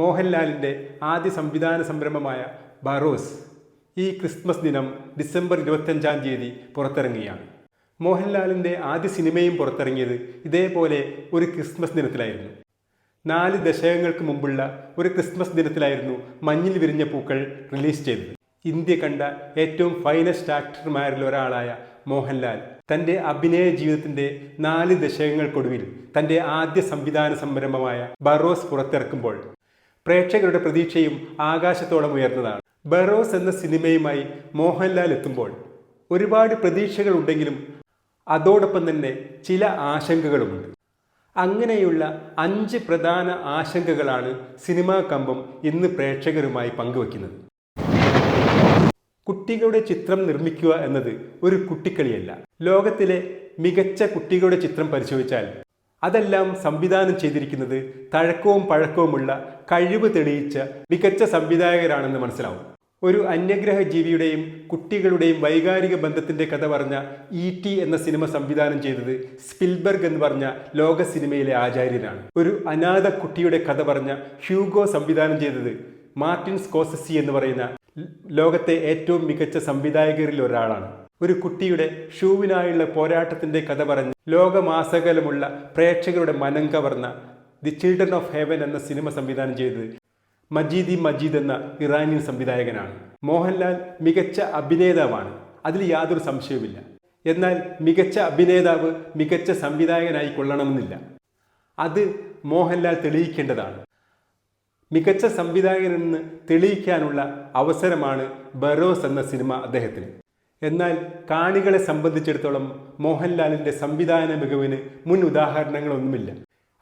മോഹൻലാലിന്റെ ആദ്യ സംവിധാന സംരംഭമായ ബറോസ് ഈ ക്രിസ്മസ് ദിനം ഡിസംബർ ഇരുപത്തഞ്ചാം തീയതി പുറത്തിറങ്ങിയാണ് മോഹൻലാലിന്റെ ആദ്യ സിനിമയും പുറത്തിറങ്ങിയത് ഇതേപോലെ ഒരു ക്രിസ്മസ് ദിനത്തിലായിരുന്നു. നാല് ദശകങ്ങൾക്ക് മുമ്പുള്ള ഒരു ക്രിസ്മസ് ദിനത്തിലായിരുന്നു മഞ്ഞിൽ വിരിഞ്ഞ പൂക്കൾ റിലീസ് ചെയ്തത്. ഇന്ത്യ കണ്ട ഏറ്റവും ഫൈനസ്റ്റ് ആക്ടർമാരിൽ ഒരാളായ മോഹൻലാൽ തന്റെ അഭിനയ ജീവിതത്തിന്റെ നാല് ദശകങ്ങൾക്കൊടുവിൽ തന്റെ ആദ്യ സംവിധാന സംരംഭമായ ബറോസ് പുറത്തിറക്കുമ്പോൾ പ്രേക്ഷകരുടെ പ്രതീക്ഷയും ആകാശത്തോളം ഉയർന്നതാണ്. ബറോസ് എന്ന സിനിമയുമായി മോഹൻലാൽ എത്തുമ്പോൾ ഒരുപാട് പ്രതീക്ഷകൾ ഉണ്ടെങ്കിലും അതോടൊപ്പം തന്നെ ചില ആശങ്കകളുമുണ്ട്. അങ്ങനെയുള്ള അഞ്ച് പ്രധാന ആശങ്കകളാണ് സിനിമാ കമ്പം ഇന്ന് പ്രേക്ഷകരുമായി പങ്കുവയ്ക്കുന്നത് കുട്ടികളുടെ ചിത്രം നിർമ്മിക്കുക എന്നത് ഒരു കുട്ടിക്കളിയല്ല. ലോകത്തിലെ മികച്ച കുട്ടികളുടെ ചിത്രം പരിശോധിച്ചാൽ അതെല്ലാം സംവിധാനം ചെയ്തിരിക്കുന്നത് തഴക്കവും പഴക്കവുമുള്ള കഴിവ് തെളിയിച്ച മികച്ച സംവിധായകരാണെന്ന് മനസ്സിലാവും. ഒരു അന്യഗ്രഹ ജീവിയുടെയും കുട്ടികളുടെയും വൈകാരിക ബന്ധത്തിന്റെ കഥ പറഞ്ഞ ഇ ടി എന്ന സിനിമ സംവിധാനം ചെയ്തത് സ്പിൽബർഗ് എന്ന് പറഞ്ഞ ലോക സിനിമയിലെ ആചാര്യനാണ്. ഒരു അനാഥ കുട്ടിയുടെ കഥ പറഞ്ഞ ഹ്യൂഗോ സംവിധാനം ചെയ്തത് മാർട്ടിൻ സ്കോസസി എന്ന് പറയുന്ന ലോകത്തെ ഏറ്റവും മികച്ച സംവിധായകരിൽ ഒരാളാണ് ഒരു കുട്ടിയുടെ ഷൂവിനായുള്ള പോരാട്ടത്തിന്റെ കഥ പറഞ്ഞ് ലോകമാസകലമുള്ള പ്രേക്ഷകരുടെ മനം കവർന്ന ദി ചിൽഡ്രൻ ഓഫ് ഹെവൻ എന്ന സിനിമ സംവിധാനം ചെയ്തത് മജീദി മജീദ് എന്ന ഇറാനിയൻ സംവിധായകനാണ്. മോഹൻലാൽ മികച്ച അഭിനേതാവാണ്. അതിൽ യാതൊരു സംശയവുമില്ല. എന്നാൽ മികച്ച അഭിനേതാവ് മികച്ച സംവിധായകനായി കൊള്ളണമെന്നില്ല. അത് മോഹൻലാൽ തെളിയിക്കേണ്ടതാണ്. മികച്ച സംവിധായകനെന്ന് തെളിയിക്കാനുള്ള അവസരമാണ് ബറോസ് എന്ന സിനിമ അദ്ദേഹത്തിന്. എന്നാൽ കാണികളെ സംബന്ധിച്ചിടത്തോളം മോഹൻലാലിന്റെ സംവിധാന മികവിന് മുൻ ഉദാഹരണങ്ങളൊന്നുമില്ല.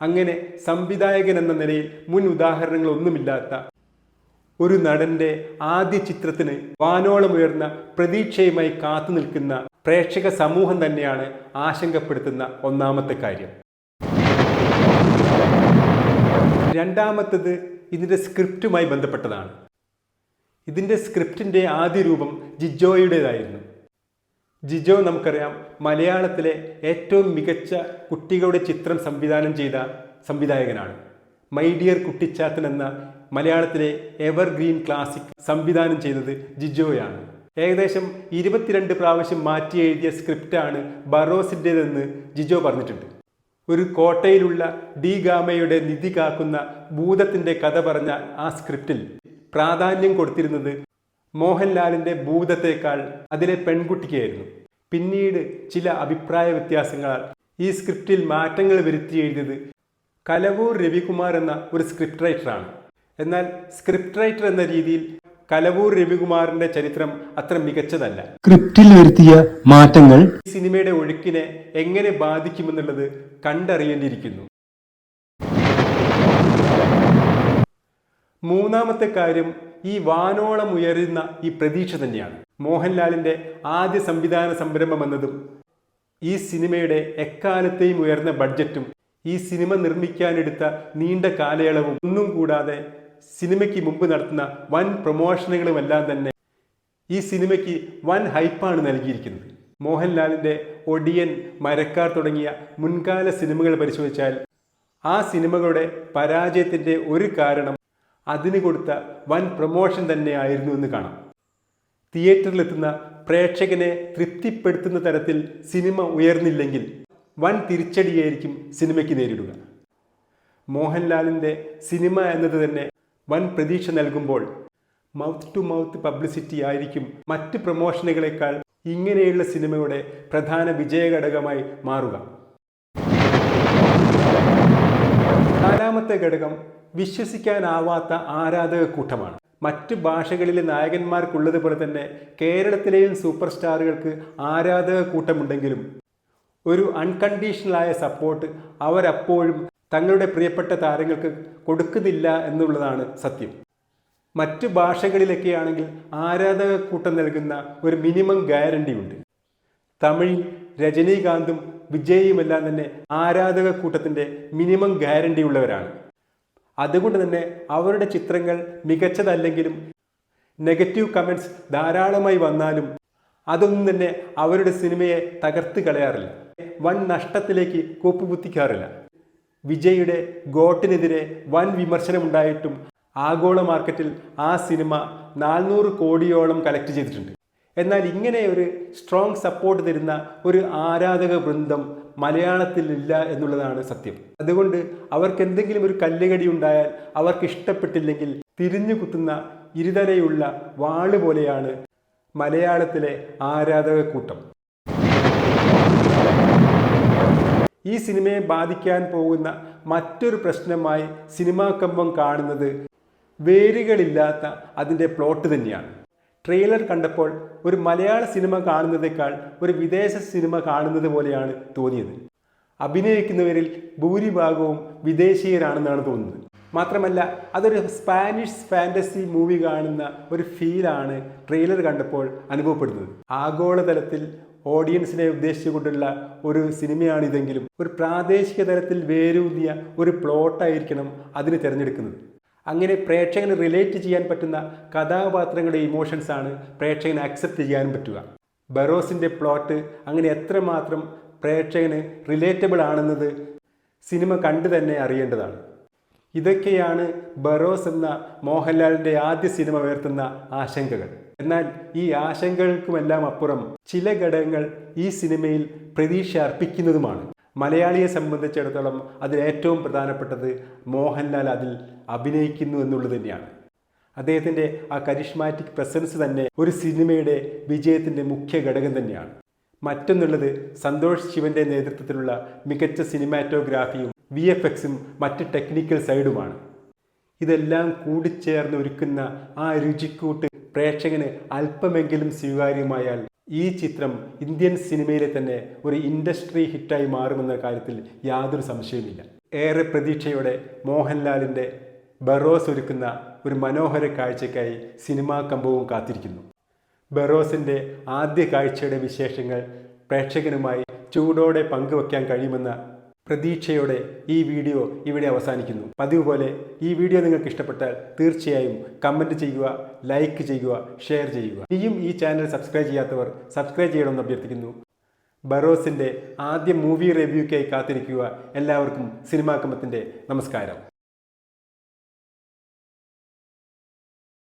അങ്ങനെ സംവിധായകൻ എന്ന നിലയിൽ മുൻ ഉദാഹരണങ്ങളൊന്നുമില്ലാത്ത ഒരു നടന്റെ ആദ്യ ചിത്രത്തിന് വാനോളമുയർന്ന പ്രതീക്ഷയുമായി കാത്തു നിൽക്കുന്ന പ്രേക്ഷക സമൂഹം തന്നെയാണ് ആശങ്കപ്പെടുത്തുന്ന ഒന്നാമത്തെ കാര്യം. രണ്ടാമത്തത് ഇതിന്റെ സ്ക്രിപ്റ്റുമായി ബന്ധപ്പെട്ടതാണ്. ഇതിന്റെ സ്ക്രിപ്റ്റിന്റെ ആദ്യ രൂപം ജിജോയുടേതായിരുന്നു. ജിജോ നമുക്കറിയാം മലയാളത്തിലെ ഏറ്റവും മികച്ച കുട്ടികളുടെ ചിത്രം സംവിധാനം ചെയ്ത സംവിധായകനാണ്. മൈ ഡിയർ കുട്ടിച്ചാത്തൻ എന്ന മലയാളത്തിലെ എവർഗ്രീൻ ക്ലാസിക് സംവിധാനം ചെയ്തത് ജിജോയാണ്. ഏകദേശം ഇരുപത്തിരണ്ട് പ്രാവശ്യം മാറ്റി എഴുതിയ സ്ക്രിപ്റ്റാണ് ബറോസിന്റേതെന്ന് ജിജോ പറഞ്ഞിട്ടുണ്ട്. ഒരു കോട്ടയിലുള്ള ഡി ഗാമയുടെ നിധി കാക്കുന്ന ഭൂതത്തിന്റെ കഥ പറഞ്ഞ ആ സ്ക്രിപ്റ്റിൽ പ്രാധാന്യം കൊടുത്തിരുന്നത് മോഹൻലാലിന്റെ ഭൂതത്തേക്കാൾ അതിലെ പെൺകുട്ടിക്കായിരുന്നു. പിന്നീട് ചില അഭിപ്രായ വ്യത്യാസങ്ങളാൽ ഈ സ്ക്രിപ്റ്റിൽ മാറ്റങ്ങൾ വരുത്തി എഴുതിയത് കലവൂർ രവികുമാർ എന്ന ഒരു സ്ക്രിപ്റ്റ് റൈറ്ററാണ്. എന്നാൽ സ്ക്രിപ്റ്റ് റൈറ്റർ എന്ന രീതിയിൽ കലവൂർ രവികുമാറിന്റെ ചരിത്രം അത്ര മികച്ചതല്ല. സ്ക്രിപ്റ്റിൽ വരുത്തിയ മാറ്റങ്ങൾ ഈ സിനിമയുടെ ഒഴുക്കിനെ എങ്ങനെ ബാധിക്കുമെന്നുള്ളത് കണ്ടറിയേണ്ടിയിരിക്കുന്നു. മൂന്നാമത്തെ കാര്യം ഈ വാനോളം ഉയരുന്ന ഈ പ്രതീക്ഷ തന്നെയാണ്. മോഹൻലാലിന്റെ ആദ്യ സംവിധാന സംരംഭം എന്നതും ഈ സിനിമയുടെ എക്കാലത്തെയും ഉയർന്ന ബഡ്ജറ്റും ഈ സിനിമ നിർമ്മിക്കാനെടുത്ത നീണ്ട കാലയളവും ഒന്നും കൂടാതെ സിനിമയ്ക്ക് മുമ്പ് നടത്തുന്ന വൻ പ്രൊമോഷനുകളുമെല്ലാം തന്നെ ഈ സിനിമയ്ക്ക് വൻ ഹൈപ്പാണ് നൽകിയിരിക്കുന്നത്. മോഹൻലാലിന്റെ ഒടിയൻ മരക്കാർ തുടങ്ങിയ മുൻകാല സിനിമകൾ പരിശോധിച്ചാൽ ആ സിനിമകളുടെ പരാജയത്തിന്റെ ഒരു കാരണം അതിന് കൊടുത്ത വൻ പ്രൊമോഷൻ തന്നെയായിരുന്നു എന്ന് കാണാം. തിയേറ്ററിലെത്തുന്ന പ്രേക്ഷകനെ തൃപ്തിപ്പെടുത്തുന്ന തരത്തിൽ സിനിമ ഉയർന്നില്ലെങ്കിൽ വൻ തിരിച്ചടിയായിരിക്കും സിനിമയ്ക്ക് നേരിടുക. മോഹൻലാലിന്റെ സിനിമ എന്നത് തന്നെ വൻ പ്രതീക്ഷ നൽകുമ്പോൾ മൗത്ത് ടു മൗത്ത് പബ്ലിസിറ്റി ആയിരിക്കും മറ്റ് പ്രൊമോഷനുകളെക്കാൾ ഇങ്ങനെയുള്ള സിനിമയുടെ പ്രധാന വിജയഘടകമായി മാറുക. നാലാമത്തെ ഘടകം വിശ്വസിക്കാനാവാത്ത ആരാധക കൂട്ടമാണ് മറ്റ് ഭാഷകളിലെ നായകന്മാർക്കുള്ളതുപോലെ തന്നെ കേരളത്തിലെയും സൂപ്പർ സ്റ്റാറുകൾക്ക് ആരാധക കൂട്ടമുണ്ടെങ്കിലും ഒരു അൺകണ്ടീഷണലായ സപ്പോർട്ട് അവരപ്പോഴും തങ്ങളുടെ പ്രിയപ്പെട്ട താരങ്ങൾക്ക് കൊടുക്കുന്നില്ല എന്നുള്ളതാണ് സത്യം. മറ്റ് ഭാഷകളിലൊക്കെയാണെങ്കിൽ ആരാധക കൂട്ടം നൽകുന്ന ഒരു മിനിമം ഗ്യാരണ്ടി ഉണ്ട്. തമിഴിൽ രജനീകാന്തും വിജയിയുമെല്ലാം തന്നെ ആരാധക കൂട്ടത്തിന്റെ മിനിമം ഗ്യാരണ്ടി ഉള്ളവരാണ്. അതുകൊണ്ട് തന്നെ അവരുടെ ചിത്രങ്ങൾ മികച്ചതല്ലെങ്കിലും നെഗറ്റീവ് കമൻസ് ധാരാളമായി വന്നാലും അതൊന്നും തന്നെ അവരുടെ സിനിമയെ തകർത്ത് കളയാറില്ല. വൻ നഷ്ടത്തിലേക്ക് കൂപ്പുകുത്തിക്കാറില്ല. വിജയുടെ ഗോട്ടിനെതിരെ വൻ വിമർശനമുണ്ടായിട്ടും ആഗോള മാർക്കറ്റിൽ ആ സിനിമ നാനൂറ് കോടിയോളം കളക്ട് ചെയ്തിട്ടുണ്ട്. എന്നാൽ ഇങ്ങനെ ഒരു സ്ട്രോങ് സപ്പോർട്ട് തരുന്ന ഒരു ആരാധക വൃന്ദം മലയാളത്തിൽ ഇല്ല എന്നുള്ളതാണ് സത്യം. അതുകൊണ്ട് അവർക്ക് എന്തെങ്കിലും ഒരു കല്ലുകടി ഉണ്ടായാൽ അവർക്ക് ഇഷ്ടപ്പെട്ടില്ലെങ്കിൽ തിരിഞ്ഞു കുത്തുന്ന ഇരുതരയുള്ള വാൾ പോലെയാണ് മലയാളത്തിലെ ആരാധക കൂട്ടം ഈ സിനിമയെ ബാധിക്കാൻ പോകുന്ന മറ്റൊരു പ്രശ്നമായി സിനിമാ കമ്പം കാണുന്നത് വേരുകളില്ലാത്ത അതിന്റെ പ്ലോട്ട് തന്നെയാണ്. ട്രെയിലർ കണ്ടപ്പോൾ ഒരു മലയാള സിനിമ കാണുന്നതേക്കാൾ ഒരു വിദേശ സിനിമ കാണുന്നത് പോലെയാണ് തോന്നിയത്. അഭിനയിക്കുന്നവരിൽ ഭൂരിഭാഗവും വിദേശീയരാണെന്നാണ് തോന്നുന്നത്. മാത്രമല്ല അതൊരു സ്പാനിഷ് ഫാന്റസി മൂവി കാണുന്ന ഒരു ഫീലാണ് ട്രെയിലർ കണ്ടപ്പോൾ അനുഭവപ്പെടുന്നത്. ആഗോളതലത്തിൽ ഓഡിയൻസിനെ ഉദ്ദേശിച്ചുകൊണ്ടുള്ള ഒരു സിനിമയാണിതെങ്കിലും ഒരു പ്രാദേശിക തലത്തിൽ വേരൂന്നിയ ഒരു പ്ലോട്ടായിരിക്കണം അതിന് തിരഞ്ഞെടുക്കുന്നത്. അങ്ങനെ പ്രേക്ഷകന് റിലേറ്റ് ചെയ്യാൻ പറ്റുന്ന കഥാപാത്രങ്ങളുടെ ഇമോഷൻസാണ് പ്രേക്ഷകന് അക്സെപ്റ്റ് ചെയ്യാൻ പറ്റുക. ബറോസിന്റെ പ്ലോട്ട് അങ്ങനെ എത്രമാത്രം പ്രേക്ഷകന് റിലേറ്റബിൾ ആണെന്നത് സിനിമ കണ്ടു തന്നെ അറിയേണ്ടതാണ്. ഇതൊക്കെയാണ് ബറോസ് എന്ന മോഹൻലാലിന്റെ ആദ്യ സിനിമ ഉയർത്തുന്ന ആശങ്കകൾ. എന്നാൽ ഈ ആശങ്കകൾക്കുമെല്ലാം അപ്പുറം ചില ഘടകങ്ങൾ ഈ സിനിമയിൽ പ്രതീക്ഷ അർപ്പിക്കുന്നതുമാണ്. മലയാളിയെ സംബന്ധിച്ചിടത്തോളം അതിൽ ഏറ്റവും പ്രധാനപ്പെട്ടത് മോഹൻലാൽ അതിൽ അഭിനയിക്കുന്നു എന്നുള്ളത് തന്നെയാണ്. അദ്ദേഹത്തിന്റെ ആ കരിഷ്മാറ്റിക് പ്രസൻസ് തന്നെ ഒരു സിനിമയുടെ വിജയത്തിന്റെ മുഖ്യ ഘടകം തന്നെയാണ്. മറ്റൊന്നുള്ളത് സന്തോഷ് ശിവന്റെ നേതൃത്വത്തിലുള്ള മികച്ച സിനിമാറ്റോഗ്രാഫിയും വി എഫ് എക്സും മറ്റ് ടെക്നിക്കൽ സൈഡുമാണ്. ഇതെല്ലാം കൂടിച്ചേർന്ന് ഒരുക്കുന്ന ആ രുചിക്കൂട്ട് പ്രേക്ഷകന് അല്പമെങ്കിലും സ്വീകാര്യമായാൽ ഈ ചിത്രം ഇന്ത്യൻ സിനിമയിലെ തന്നെ ഒരു ഇൻഡസ്ട്രി ഹിറ്റായി മാറുമെന്ന കാര്യത്തിൽ യാതൊരു സംശയവുമില്ല. ഏറെ പ്രതീക്ഷയോടെ മോഹൻലാലിന്റെ ബറോസ് ഒരുക്കുന്ന ഒരു മനോഹര കാഴ്ചയ്ക്കായി സിനിമാ കമ്പവും കാത്തിരിക്കുന്നു. ബറോസിന്റെ ആദ്യ കാഴ്ചയുടെ വിശേഷങ്ങൾ പ്രേക്ഷകനുമായി ചൂടോടെ പങ്കുവയ്ക്കാൻ കഴിയുമെന്ന പ്രതീക്ഷയോടെ ഈ വീഡിയോ ഇവിടെ അവസാനിക്കുന്നു. പതിവ് പോലെ ഈ വീഡിയോ നിങ്ങൾക്ക് ഇഷ്ടപ്പെട്ടാൽ തീർച്ചയായും കമന്റ് ചെയ്യുക ലൈക്ക് ചെയ്യുക ഷെയർ ചെയ്യുക. ഇനിയും ഈ ചാനൽ സബ്സ്ക്രൈബ് ചെയ്യാത്തവർ സബ്സ്ക്രൈബ് ചെയ്യണമെന്ന് അഭ്യർത്ഥിക്കുന്നു. ബറോസിന്റെ ആദ്യ മൂവി റിവ്യൂക്കായി കാത്തിരിക്കുക എല്ലാവർക്കും സിനിമാ കമ്പത്തിന്റെ നമസ്കാരം.